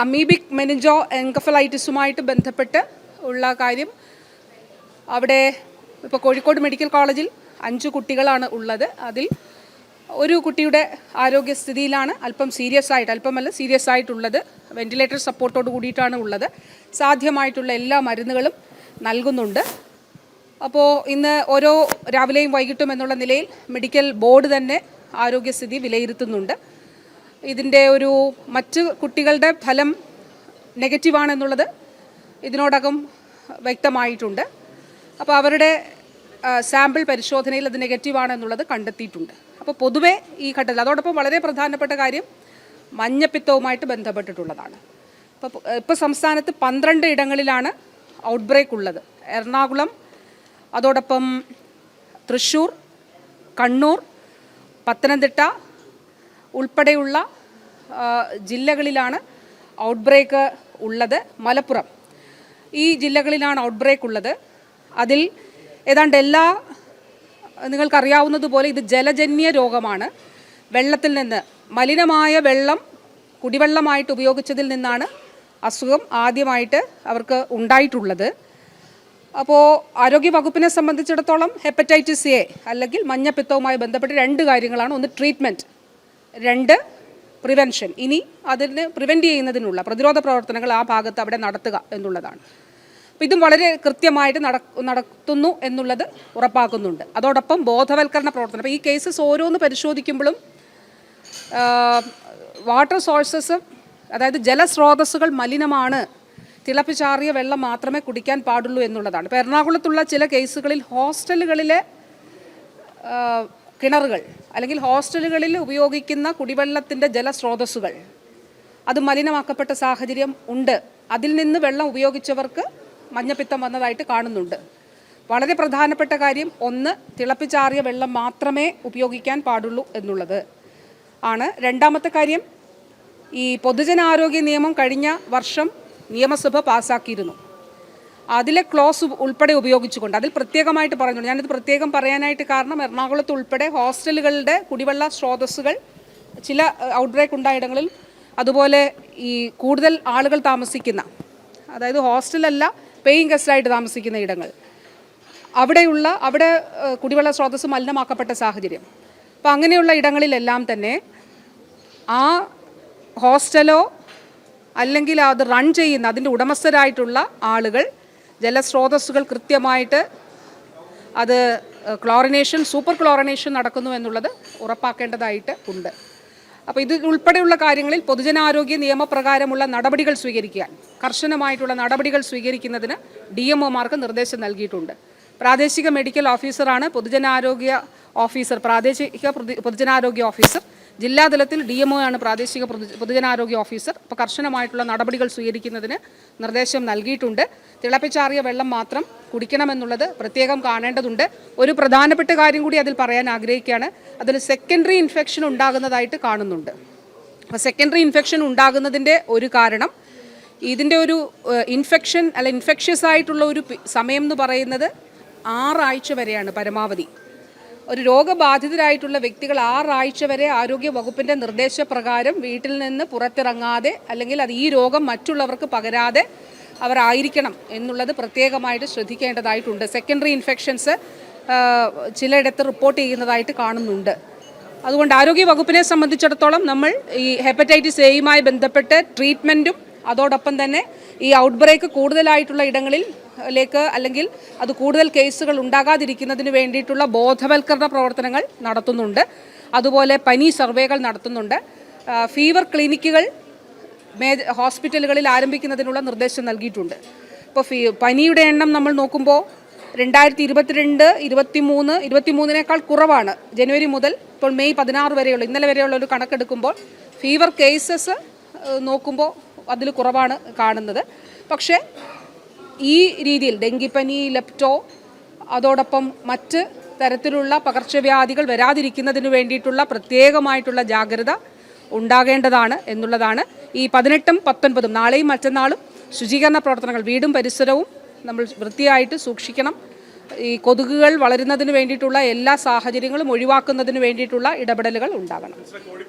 Amoebic meningo എൻകഫലൈറ്റിസുമായിട്ട് ബന്ധപ്പെട്ട് ഉള്ള കാര്യം അവിടെ ഇപ്പോൾ കോഴിക്കോട് മെഡിക്കൽ കോളേജിൽ അഞ്ച് കുട്ടികളാണ് ഉള്ളത്. അതിൽ ഒരു കുട്ടിയുടെ ആരോഗ്യസ്ഥിതിയിലാണ് അല്പം സീരിയസ് ആയിട്ട് അല്പമല്ല സീരിയസ് ആയിട്ടുള്ളത്. വെന്റിലേറ്റർ സപ്പോർട്ടോട് കൂടിയിട്ടാണ് ഉള്ളത്. സാധ്യമായിട്ടുള്ള എല്ലാ മരുന്നുകളും നൽകുന്നുണ്ട്. അപ്പോൾ ഇന്ന് ഓരോ രാവിലെയും വൈകിട്ടും എന്നുള്ള നിലയിൽ മെഡിക്കൽ ബോർഡ് തന്നെ ആരോഗ്യസ്ഥിതി വിലയിരുത്തുന്നുണ്ട്. ഇതിന്റെ ഒരു മറ്റ് കുട്ടികളുടെ ഫലം നെഗറ്റീവാണെന്നുള്ളത് ഇതിനോടകം വ്യക്തമായിട്ടുണ്ട്. അപ്പോൾ അവരുടെ സാമ്പിൾ പരിശോധനയിൽ അത് നെഗറ്റീവാണെന്നുള്ളത് കണ്ടെത്തിയിട്ടുണ്ട്. അപ്പോൾ പൊതുവെ ഈ ഘട്ടത്തിൽ അതോടൊപ്പം വളരെ പ്രധാനപ്പെട്ട കാര്യം മഞ്ഞപ്പിത്തവുമായിട്ട് ബന്ധപ്പെട്ടിട്ടുള്ളതാണ്. അപ്പോൾ ഇപ്പോൾ സംസ്ഥാനത്ത് പന്ത്രണ്ട് ഇടങ്ങളിലാണ് ഔട്ട് ബ്രേക്ക് ഉള്ളത്. എറണാകുളം അതോടൊപ്പം തൃശ്ശൂർ കണ്ണൂർ പത്തനംതിട്ട ഉൾപ്പെടെയുള്ള ജില്ലകളിലാണ് ഔട്ട്ബ്രേക്ക് ഉള്ളത് മലപ്പുറം. ഈ ജില്ലകളിലാണ് ഔട്ട്ബ്രേക്ക് ഉള്ളത്. അതിൽ ഏതാണ്ട് എല്ലാ നിങ്ങൾക്കറിയാവുന്നതുപോലെ ഇത് ജലജന്യ രോഗമാണ്. വെള്ളത്തിൽ നിന്ന് മലിനമായ വെള്ളം കുടിവെള്ളമായിട്ട് ഉപയോഗിച്ചതിൽ നിന്നാണ് അസുഖം ആദ്യമായിട്ട് അവർക്ക് ഉണ്ടായിട്ടുള്ളത്. അപ്പോൾ ആരോഗ്യ വകുപ്പിനെ സംബന്ധിച്ചിടത്തോളം ഹെപ്പറ്റൈറ്റിസ് എ അല്ലെങ്കിൽ മഞ്ഞപ്പിത്തവുമായി ബന്ധപ്പെട്ട് രണ്ട് കാര്യങ്ങളാണ്. ഒന്ന് ട്രീറ്റ്മെന്റ് രണ്ട് പ്രിവെൻഷൻ ഇനി അതിന് പ്രിവെന്റ് ചെയ്യുന്നതിനുള്ള പ്രതിരോധ പ്രവർത്തനങ്ങൾ ആ ഭാഗത്ത് അവിടെ നടത്തുക എന്നുള്ളതാണ്. അപ്പോൾ ഇതും വളരെ കൃത്യമായിട്ട് നട- നടത്തുന്നു എന്നുള്ളത് ഉറപ്പാക്കുന്നുണ്ട്. അതോടൊപ്പം ബോധവൽക്കരണ പ്രവർത്തനം. അപ്പോൾ ഈ കേസസ് ഓരോന്ന് പരിശോധിക്കുമ്പോഴും വാട്ടർ സോഴ്സസ് അതായത് ജലസ്രോതസ്സുകൾ മലിനമാണ്. തിളപ്പിച്ചാറിയ വെള്ളം മാത്രമേ കുടിക്കാൻ പാടുള്ളൂ എന്നുള്ളതാണ്. ഇപ്പോൾ എറണാകുളത്തുള്ള ചില കേസുകളിൽ ഹോസ്റ്റലുകളിലെ കിണറുകൾ അല്ലെങ്കിൽ ഹോസ്റ്റലുകളിൽ ഉപയോഗിക്കുന്ന കുടിവെള്ളത്തിന്റെ ജലസ്രോതസ്സുകൾ. അത് മലിനമാക്കപ്പെട്ട സാഹചര്യം ഉണ്ട്. അതിൽ നിന്ന് വെള്ളം ഉപയോഗിച്ചവർക്ക് മഞ്ഞപ്പിത്തം വന്നതായിട്ട് കാണുന്നുണ്ട്. വളരെ പ്രധാനപ്പെട്ട കാര്യം ഒന്ന് തിളപ്പിച്ചാറിയ വെള്ളം മാത്രമേ ഉപയോഗിക്കാൻ പാടുള്ളൂ എന്നുള്ളത് ആണ് രണ്ടാമത്തെ കാര്യം. ഈ പൊതുജനാരോഗ്യ നിയമം കഴിഞ്ഞ വർഷം നിയമസഭ പാസ്സാക്കിയിരുന്നു അതിലെ ക്ലോസ് ഉൾപ്പെടെ ഉപയോഗിച്ചുകൊണ്ട് അതിൽ പ്രത്യേകമായിട്ട് പറഞ്ഞുകൊണ്ട് ഞാനിത് പ്രത്യേകം പറയാനായിട്ട് കാരണം എറണാകുളത്ത് ഉൾപ്പെടെ ഹോസ്റ്റലുകളുടെ കുടിവെള്ള സ്രോതസ്സുകൾ ചില ഔട്ട്ബ്രേക്ക് ഉണ്ടായിടങ്ങളിൽ അതുപോലെ ഈ കൂടുതൽ ആളുകൾ താമസിക്കുന്ന അതായത് ഹോസ്റ്റലല്ല പേയിങ് ഗസ്റ്റായിട്ട് താമസിക്കുന്ന ഇടങ്ങൾ. അവിടെയുള്ള അവിടെ കുടിവെള്ള സ്രോതസ്സ് മലിനമാക്കപ്പെട്ട സാഹചര്യം. അപ്പോൾ അങ്ങനെയുള്ള ഇടങ്ങളിലെല്ലാം തന്നെ ആ ഹോസ്റ്റലോ അല്ലെങ്കിൽ അത് റൺ ചെയ്യുന്ന അതിന്റെ ഉടമസ്ഥരായിട്ടുള്ള ആളുകൾ ജലസ്രോതസ്സുകൾ കൃത്യമായിട്ട് അത് ക്ലോറിനേഷൻ സൂപ്പർ ക്ലോറിനേഷൻ നടക്കുന്നു എന്നുള്ളത് ഉറപ്പാക്കേണ്ടതായിട്ട് ഉണ്ട്. അപ്പോൾ ഇത് ഉൾപ്പെടെയുള്ള കാര്യങ്ങളിൽ പൊതുജനാരോഗ്യ നിയമപ്രകാരമുള്ള നടപടികൾ സ്വീകരിക്കാൻ കർശനമായിട്ടുള്ള നടപടികൾ സ്വീകരിക്കുന്നതിന് ഡി എം ഒമാർക്ക് നിർദ്ദേശം നൽകിയിട്ടുണ്ട്. പ്രാദേശിക മെഡിക്കൽ ഓഫീസറാണ് പൊതുജനാരോഗ്യ ഓഫീസർ പ്രാദേശിക പൊതു- പൊതുജനാരോഗ്യ ഓഫീസർ ജില്ലാതലത്തിൽ ഡി എം ആണ് പ്രാദേശിക പൊതുജനാരോഗ്യ ഓഫീസർ. അപ്പോൾ കർശനമായിട്ടുള്ള നടപടികൾ സ്വീകരിക്കുന്നതിന് നിർദ്ദേശം നൽകിയിട്ടുണ്ട്. തിളപ്പിച്ചാറിയ വെള്ളം മാത്രം കുടിക്കണമെന്നുള്ളത് പ്രത്യേകം കാണേണ്ടതുണ്ട്. ഒരു പ്രധാനപ്പെട്ട കാര്യം കൂടി അതിൽ പറയാൻ ആഗ്രഹിക്കുകയാണ്. അതിൽ സെക്കൻഡറി ഇൻഫെക്ഷൻ ഉണ്ടാകുന്നതായിട്ട് കാണുന്നുണ്ട്. അപ്പോൾ സെക്കൻഡറി ഇൻഫെക്ഷൻ ഉണ്ടാകുന്നതിന്റെ ഒരു കാരണം ഇതിന്റെ ഒരു ഇൻഫെക്ഷൻ അല്ല ഇൻഫെക്ഷ്യസ് ആയിട്ടുള്ള ഒരു സമയം എന്ന് പറയുന്നത് ആറാഴ്ച വരെയാണ് പരമാവധി. ഒരു രോഗബാധിതരായിട്ടുള്ള വ്യക്തികൾ ആറാഴ്ച വരെ ആരോഗ്യ വകുപ്പിന്റെ നിർദ്ദേശപ്രകാരം വീട്ടിൽ നിന്ന് പുറത്തിറങ്ങാതെ അല്ലെങ്കിൽ അത് ഈ രോഗം മറ്റുള്ളവർക്ക് പകരാതെ അവരായിരിക്കണം എന്നുള്ളത് പ്രത്യേകമായിട്ട് ശ്രദ്ധിക്കേണ്ടതായിട്ടുണ്ട്. സെക്കൻഡറി ഇൻഫെക്ഷൻസ് ചിലയിടത്ത് റിപ്പോർട്ട് ചെയ്യുന്നതായിട്ട് കാണുന്നുണ്ട്. അതുകൊണ്ട് ആരോഗ്യ വകുപ്പിനെ സംബന്ധിച്ചിടത്തോളം നമ്മൾ ഈ ഹെപ്പറ്റൈറ്റിസ് എയുമായി ബന്ധപ്പെട്ട് ട്രീറ്റ്മെന്റും അതോടൊപ്പം തന്നെ ഈ ഔട്ട് ബ്രേക്ക് കൂടുതലായിട്ടുള്ള ഇടങ്ങളിൽ ലേക്ക് അല്ലെങ്കിൽ അത് കൂടുതൽ കേസുകൾ ഉണ്ടാകാതിരിക്കുന്നതിന് വേണ്ടിയിട്ടുള്ള ബോധവൽക്കരണ പ്രവർത്തനങ്ങൾ നടത്തുന്നുണ്ട്. അതുപോലെ പനി സർവേകൾ നടത്തുന്നുണ്ട്. ഫീവർ ക്ലിനിക്കുകൾ ഹോസ്പിറ്റലുകളിൽ ആരംഭിക്കുന്നതിനുള്ള നിർദ്ദേശം നൽകിയിട്ടുണ്ട്. ഇപ്പോൾ ഫീ പനിയുടെ എണ്ണം നമ്മൾ നോക്കുമ്പോൾ രണ്ടായിരത്തി ഇരുപത്തിരണ്ട് ഇരുപത്തി മൂന്ന് ഇരുപത്തി മൂന്നിനേക്കാൾ കുറവാണ്. ജനുവരി മുതൽ ഇപ്പോൾ മെയ് പതിനാറ് വരെയുള്ള. ഇന്നലെ വരെയുള്ള ഒരു കണക്കെടുക്കുമ്പോൾ ഫീവർ കേസസ് നോക്കുമ്പോൾ അതിൽ കുറവാണ് കാണുന്നത്. പക്ഷേ ഈ രീതിയിൽ ഡെങ്കിപ്പനി ലെപ്റ്റോ അതോടൊപ്പം മറ്റ് തരത്തിലുള്ള പകർച്ചവ്യാധികൾ വരാതിരിക്കുന്നതിന് വേണ്ടിയിട്ടുള്ള പ്രത്യേകമായിട്ടുള്ള ജാഗ്രത ഉണ്ടാകേണ്ടതാണ് എന്നുള്ളതാണ് ഈ പതിനെട്ടും പത്തൊൻപതും നാളെയും മറ്റന്നാളും ശുചീകരണ പ്രവർത്തനങ്ങൾ വീടും പരിസരവും നമ്മൾ വൃത്തിയായിട്ട് സൂക്ഷിക്കണം. ഈ കൊതുകുകൾ വളരുന്നതിന് വേണ്ടിയിട്ടുള്ള എല്ലാ സാഹചര്യങ്ങളും ഒഴിവാക്കുന്നതിന് വേണ്ടിയിട്ടുള്ള ഇടപെടലുകൾ ഉണ്ടാകണം.